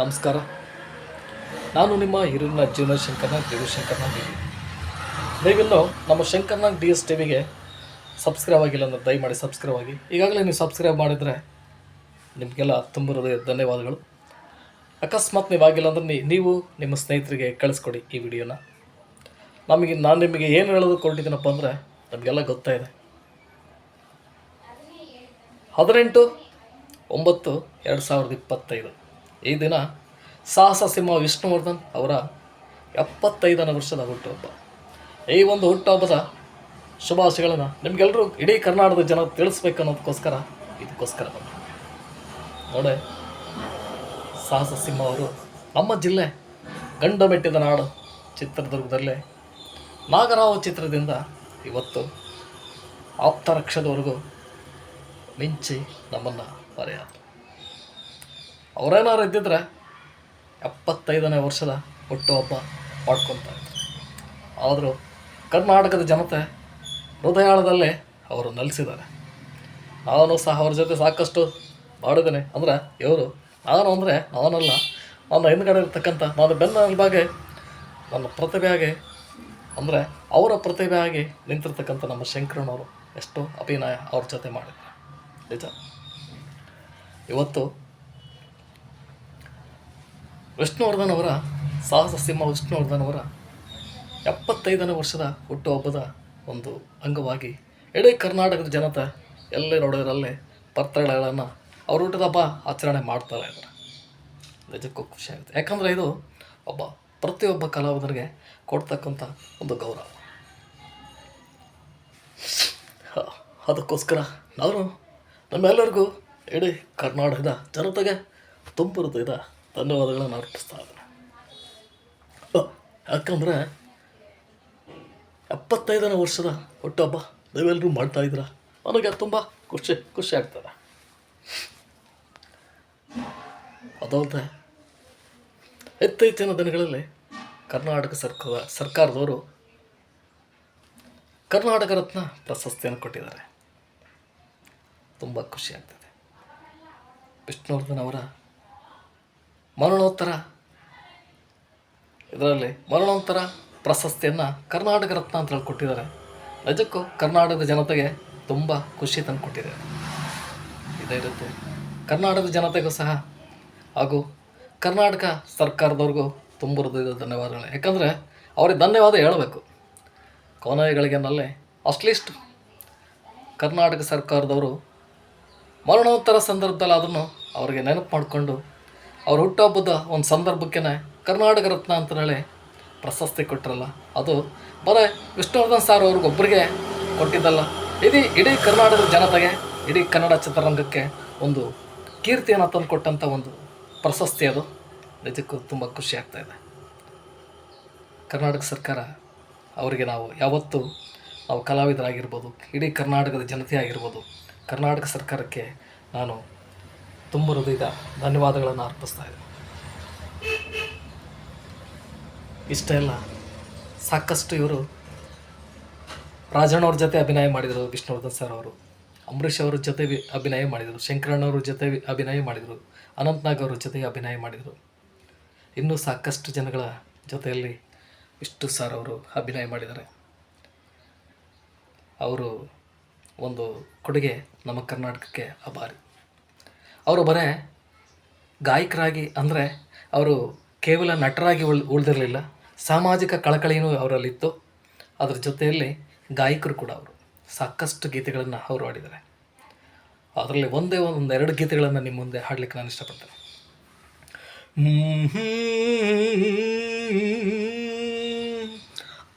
ನಮಸ್ಕಾರ. ನಾನು ನಿಮ್ಮ ಹಿರಿಯ ಜೀವನ ಶಂಕರ್ನಾಗ್ ದೇವಿ ಶಂಕರ್ನಾಗ್ ಡಿ ನೀವಿನ್ನೂ ನಮ್ಮ ಶಂಕರ್ನಾಗ್ ಡಿ ಎಸ್ ಟಿ ವಿಗೆ ಸಬ್ಸ್ಕ್ರೈಬ್ ಆಗಿಲ್ಲ ಅಂದರೆ ದಯಮಾಡಿ ಸಬ್ಸ್ಕ್ರೈಬ್ ಆಗಿ. ಈಗಾಗಲೇ ನೀವು ಸಬ್ಸ್ಕ್ರೈಬ್ ಮಾಡಿದರೆ ನಿಮಗೆಲ್ಲ ತುಂಬ ಹೃದಯ ಧನ್ಯವಾದಗಳು. ಅಕಸ್ಮಾತ್ ನೀವಾಗಿಲ್ಲ ಅಂದರೆ ನೀವು ನಿಮ್ಮ ಸ್ನೇಹಿತರಿಗೆ ಕಳಿಸ್ಕೊಡಿ ಈ ವಿಡಿಯೋನ. ನಮಗೆ ನಾನು ನಿಮಗೆ ಏನು ಹೇಳೋದು ಕೊಟ್ಟಿದ್ದೀನಪ್ಪ ಅಂದರೆ ನಮಗೆಲ್ಲ ಗೊತ್ತಾಯಿದೆ ಹದಿನೆಂಟು, ಒಂಬತ್ತು, ಎರಡು ಸಾವಿರದ ಇಪ್ಪತ್ತೈದು. ಈ ದಿನ ಸಾಹಸ ಸಿಂಹ ವಿಷ್ಣುವರ್ಧನ್ ಅವರ ಎಪ್ಪತ್ತೈದನೇ ವರ್ಷದ ಹುಟ್ಟುಹಬ್ಬ. ಈ ಒಂದು ಹುಟ್ಟುಹಬ್ಬದ ಶುಭಾಶಯಗಳನ್ನು ನಿಮಗೆಲ್ಲರೂ ಇಡೀ ಕರ್ನಾಟಕದ ಜನ ತಿಳಿಸ್ಬೇಕು ಅನ್ನೋದಕ್ಕೋಸ್ಕರ ಇದಕ್ಕೋಸ್ಕರ ಬಂದ. ನೋಡೆ, ಸಾಹಸ ಸಿಂಹ ಅವರು ನಮ್ಮ ಜಿಲ್ಲೆ ಗಂಡ ಮೆಟ್ಟಿದ ನಾಡು ಚಿತ್ರದುರ್ಗದಲ್ಲೇ. ನಾಗರಾವ ಚಿತ್ರದಿಂದ ಇವತ್ತು ಆಪ್ತರಕ್ಷದವರೆಗೂ ಮಿಂಚಿ ನಮ್ಮನ್ನು ಮರೆಯಾದರು. ಅವರೇನಾರು ಇದ್ದಿದ್ರೆ ಎಪ್ಪತ್ತೈದನೇ ವರ್ಷದ ಹುಟ್ಟುಹಬ್ಬ ಮಾಡ್ಕೊತಾ ಇದ್ರು. ಆದರೂ ಕರ್ನಾಟಕದ ಜನತೆ ಹೃದಯಾಳದಲ್ಲಿ ಅವರು ನೆಲೆಸಿದ್ದಾರೆ. ನಾನು ಸಹ ಅವ್ರ ಜೊತೆ ಸಾಕಷ್ಟು ಮಾಡಿದ್ದೇನೆ. ಅಂದರೆ ಇವರು, ನಾನು ಅಂದರೆ ನಾನಲ್ಲ, ನನ್ನ ಹಿಂದ್ಗಡೆ ಇರ್ತಕ್ಕಂಥ ನಾನು ಬೆನ್ನ ಬಗ್ಗೆ ನನ್ನ ಪ್ರತಿಭೆಯಾಗಿ, ಅಂದರೆ ಅವರ ಪ್ರತಿಭೆಯಾಗಿ ನಿಂತಿರ್ತಕ್ಕಂಥ ನಮ್ಮ ಶಂಕರನವರು ಎಷ್ಟು ಅಭಿನಯ ಅವ್ರ ಜೊತೆ ಮಾಡಿದ್ದಾರೆ. ನಿಜ. ಇವತ್ತು ವಿಷ್ಣುವರ್ಧನ್ ಅವರ ಸಾಹಸ ಸಿಂಹ ವಿಷ್ಣುವರ್ಧನ್ ಅವರ ಎಪ್ಪತ್ತೈದನೇ ವರ್ಷದ ಹುಟ್ಟುಹಬ್ಬದ ಒಂದು ಅಂಗವಾಗಿ ಇಡೀ ಕರ್ನಾಟಕದ ಜನತೆ ಎಲ್ಲೇ ನೋಡೋದ್ರಲ್ಲೇ ಪತ್ರಗಳನ್ನು ಅವ್ರ ಹುಟ್ಟಿದ ಹಬ್ಬ ಆಚರಣೆ ಮಾಡ್ತಾರೆ. ಇದ್ದಾರೆ ನಿಜಕ್ಕೂ ಖುಷಿ ಆಗುತ್ತೆ. ಯಾಕಂದರೆ ಇದು ಒಬ್ಬ ಪ್ರತಿಯೊಬ್ಬ ಕಲಾವಿದರಿಗೆ ಕೊಡ್ತಕ್ಕಂಥ ಒಂದು ಗೌರವ. ಅದಕ್ಕೋಸ್ಕರ ನಾನು ನಮ್ಮೆಲ್ಲರಿಗೂ ಇಡೀ ಕರ್ನಾಟಕದ ಜನತೆಗೆ ತುಂಬ ಧನ್ಯವಾದಗಳನ್ನು ಅರ್ಪಿಸ್ತಾ ಇದ್ದೇನೆ. ಯಾಕಂದ್ರೆ ಎಪ್ಪತ್ತೈದನೇ ವರ್ಷದ ಹುಟ್ಟುಹಬ್ಬ ನೀವೆಲ್ಲರೂ ಮಾಡ್ತಾ ಇದ್ದೀರಾ? ನನಗೆ ತುಂಬ ಖುಷಿ ಖುಷಿ ಆಗ್ತದೆ. ಅದಲ್ಲದೆ, ಇತ್ತೀಚಿನ ದಿನಗಳಲ್ಲಿ ಕರ್ನಾಟಕ ಸರ್ಕಾರ ಸರ್ಕಾರದವರು ಕರ್ನಾಟಕ ರತ್ನ ಪ್ರಶಸ್ತಿಯನ್ನು ಕೊಟ್ಟಿದ್ದಾರೆ. ತುಂಬ ಖುಷಿ ಆಗ್ತದೆ. ವಿಷ್ಣುವರ್ಧನ್ ಅವರ ಮರಣೋತ್ತರ. ಇದರಲ್ಲಿ ಮರಣೋತ್ತರ ಪ್ರಶಸ್ತಿಯನ್ನು ಕರ್ನಾಟಕ ರತ್ನ ಅಂತ ಹೇಳಿ ಕೊಟ್ಟಿದ್ದಾರೆ ನಿಜಕ್ಕೂ ಕರ್ನಾಟಕದ ಜನತೆಗೆ ತುಂಬ ಖುಷಿ ತಂದು ಕೊಟ್ಟಿದೆ ಇದೇ ರೀತಿ ಕರ್ನಾಟಕದ ಜನತೆಗೂ ಸಹ ಹಾಗೂ ಕರ್ನಾಟಕ ಸರ್ಕಾರದವ್ರಿಗೂ ತುಂಬ ಹೃದಯದ ಧನ್ಯವಾದಗಳು. ಯಾಕಂದರೆ ಅವ್ರಿಗೆ ಧನ್ಯವಾದ ಹೇಳಬೇಕು. ಕೊನೆಗಳಿಗೆನಲ್ಲೇ ಅಟ್ಲೀಸ್ಟ್ ಕರ್ನಾಟಕ ಸರ್ಕಾರದವರು ಮರಣೋತ್ತರ ಸಂದರ್ಭದಲ್ಲಿ ಅದನ್ನು ಅವರಿಗೆ ನೆನಪು ಮಾಡಿಕೊಂಡು ಅವ್ರ ಹುಟ್ಟುಹಬ್ಬದ ಒಂದು ಸಂದರ್ಭಕ್ಕೆ ಕರ್ನಾಟಕ ರತ್ನ ಅಂತ ಹೇಳಿ ಪ್ರಶಸ್ತಿ ಕೊಟ್ಟರಲ್ಲ ಅದು ಬರೀ ವಿಷ್ಣುವರ್ಧನ್ ಸರ್ ಅವ್ರಿಗೊಬ್ಬರಿಗೆ ಕೊಟ್ಟಿದ್ದಲ್ಲ. ಇಡೀ ಇಡೀ ಕರ್ನಾಟಕದ ಜನತೆಗೆ, ಇಡೀ ಕನ್ನಡ ಚಿತ್ರರಂಗಕ್ಕೆ ಒಂದು ಕೀರ್ತಿಯನ್ನು ತಂದು ಕೊಟ್ಟಂಥ ಒಂದು ಪ್ರಶಸ್ತಿ ಅದು. ನಿಜಕ್ಕೂ ತುಂಬ ಖುಷಿ ಆಗ್ತಾಯಿದೆ ಕರ್ನಾಟಕ ಸರ್ಕಾರ ಅವರಿಗೆ ನಾವು ಯಾವತ್ತೂ ನಾವು ಕಲಾವಿದರಾಗಿರ್ಬೋದು, ಇಡೀ ಕರ್ನಾಟಕದ ಜನತೆ ಆಗಿರ್ಬೋದು ಕರ್ನಾಟಕ ಸರ್ಕಾರಕ್ಕೆ ನಾನು ತುಂಬ ಹೃದಯದ ಧನ್ಯವಾದಗಳನ್ನು ಅರ್ಪಿಸ್ತಾ ಇದ್ದೀನಿ. ಇಷ್ಟೇ ಅಲ್ಲ ಸಾಕಷ್ಟು ಇವರು ರಾಜಣ್ಣವ್ರ ಜೊತೆ ಅಭಿನಯ ಮಾಡಿದರು, ವಿಷ್ಣುವರ್ಧನ್ ಸರ್ ಅವರು. ಅಂಬರೀಷ್ ಅವ್ರ ಜೊತೆ ಅಭಿನಯ ಮಾಡಿದರು ಶಂಕರಣ್ಣವ್ರ ಜೊತೆ ಅಭಿನಯ ಮಾಡಿದರು ಅನಂತ್ನಾಗ್ ಅವ್ರ ಜೊತೆ ಅಭಿನಯ ಮಾಡಿದರು. ಇನ್ನೂ ಸಾಕಷ್ಟು ಜನಗಳ ಜೊತೆಯಲ್ಲಿ ವಿಷ್ಣು ಸರ್ ಅವರು ಅಭಿನಯ ಮಾಡಿದ್ದಾರೆ. ಅವರು ಒಂದು ಕೊಡುಗೆ ನಮ್ಮ ಕರ್ನಾಟಕಕ್ಕೆ ಅಭಾರಿ ಅವರು ಬರೇ ಗಾಯಕರಾಗಿ ಅಂದರೆ ಅವರು ಕೇವಲ ನಟರಾಗಿ ಉಳ್, ಉಳಿದಿರಲಿಲ್ಲ, ಸಾಮಾಜಿಕ ಕಳಕಳಿಯೂ ಅವರಲ್ಲಿತ್ತು. ಅದರ ಜೊತೆಯಲ್ಲಿ ಗಾಯಕರು ಕೂಡ ಅವರು. ಸಾಕಷ್ಟು ಗೀತೆಗಳನ್ನು ಅವರು ಹಾಡಿದ್ದಾರೆ. ಅದರಲ್ಲಿ ಒಂದೇ ಒಂದು ಎರಡು ಗೀತೆಗಳನ್ನು ನಿಮ್ಮ ಮುಂದೆ ಹಾಡಲಿಕ್ಕೆ ನಾನು ಇಷ್ಟಪಡ್ತೇನೆ.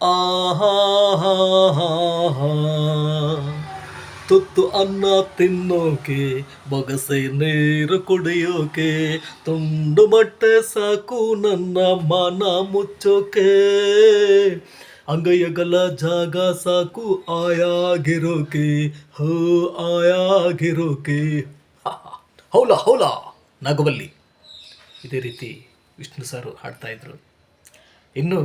ಆಹಾ ತುತ್ತು ಅನ್ನ ತಿನ್ನೋಕೆ, ಬೊಗಸೆ ನೀರು ಕುಡಿಯೋಕೆ, ತುಂಡು ಬಟ್ಟೆ ಸಾಕು ನನ್ನ ಮನ ಮುಚ್ಚೋಕೆ. ಅಂಗೈಯಗಲ ಜಾಗ ಸಾಕು ಆಯಾಗಿರೋಕೆ, ಹೋ ಆಯಾಗಿರೋಕೆ. ಹೌಲ ಹೌಲ. ನಗುಬಲ್ಲಿ ಇದೇ ರೀತಿ ವಿಷ್ಣು ಸಾರು ಹಾಡ್ತಾಯಿದ್ರು ಇನ್ನು,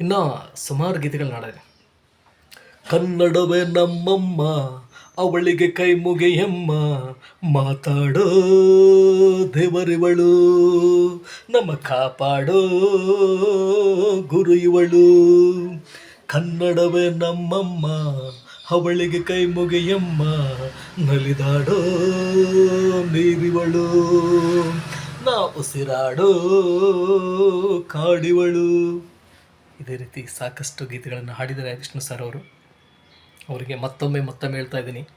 ಇನ್ನೂ ಸುಮಾರು ಗೀತೆಗಳನ್ನ ಹಾಡಿದೆ ಕನ್ನಡವೇ ನಮ್ಮಮ್ಮ, ಅವಳಿಗೆ ಕೈ ಮುಗಿಯಮ್ಮ ಮಾತಾಡೋ ದೇವರಿವಳು, ನಮ್ಮ ಕಾಪಾಡೋ ಗುರು ಇವಳು ಕನ್ನಡವೇ ನಮ್ಮಮ್ಮ, ಅವಳಿಗೆ ಕೈ ಮುಗಿಯಮ್ಮ ನಲಿದಾಡೋ ನೀರಿವಳು ನಾ ಉಸಿರಾಡೋ ಕಾಡಿವಳು. ಇದೇ ರೀತಿ ಸಾಕಷ್ಟು ಗೀತೆಗಳನ್ನು ಹಾಡಿದ್ದಾರೆ ಕೃಷ್ಣ ಸರ್ ಅವರು. ಅವರಿಗೆ ಮತ್ತೊಮ್ಮೆ ಮತ್ತೊಮ್ಮೆ ಹೇಳ್ತಾ ಇದ್ದೀನಿ.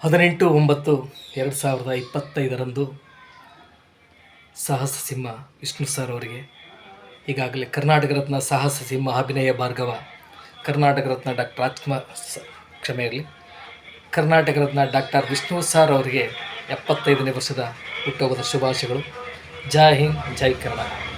ಹದಿನೆಂಟು ಒಂಬತ್ತು ಎರಡು ಸಾವಿರದ ಇಪ್ಪತ್ತೈದರಂದು ಸಾಹಸ ಸಿಂಹ ವಿಷ್ಣು ಸರ್ ಅವರಿಗೆ, ಈಗಾಗಲೇ ಕರ್ನಾಟಕ ರತ್ನ ಸಾಹಸ ಸಿಂಹ ಅಭಿನಯ ಭಾರ್ಗವ, ಕರ್ನಾಟಕ ರತ್ನ ಡಾಕ್ಟರ್ ಸ- ಕ್ಷಮೆ ಇರಲಿ, ಕರ್ನಾಟಕ ರತ್ನ ಡಾಕ್ಟರ್ ವಿಷ್ಣು ಸರ್ ಅವರಿಗೆ ಎಪ್ಪತ್ತೈದನೇ ವರ್ಷದ ಹುಟ್ಟುಹಬ್ಬದ ಶುಭಾಶಯಗಳು. ಜೈ ಹಿಂದ್, ಜೈ ಕರ್ನಾಟಕ